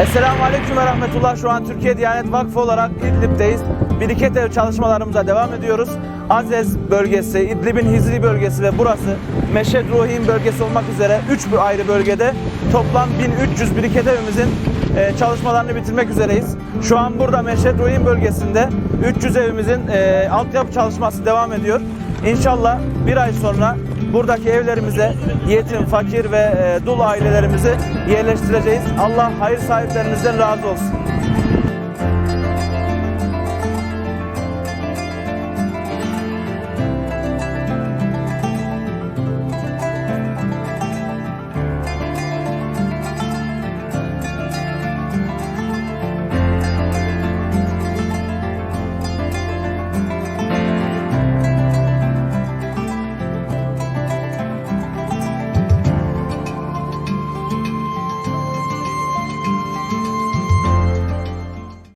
Esselamu Aleyküm ve Rahmetullah. Şu an Türkiye Diyanet Vakfı olarak İdlib'deyiz. Biriket ev çalışmalarımıza devam ediyoruz. Azez bölgesi, İdlib'in Hizri bölgesi ve burası Meşhed Ruhim bölgesi olmak üzere 3 ayrı bölgede toplam 1300 biriket evimizin e, çalışmalarını bitirmek üzereyiz. Şu an burada Meşhed Ruhim bölgesinde 300 evimizin e, altyapı çalışması devam ediyor. İnşallah bir ay sonra buradaki evlerimize yetim, fakir ve e, dul ailelerimizi yerleştireceğiz. Allah hayır sahiplerinizden razı olsun.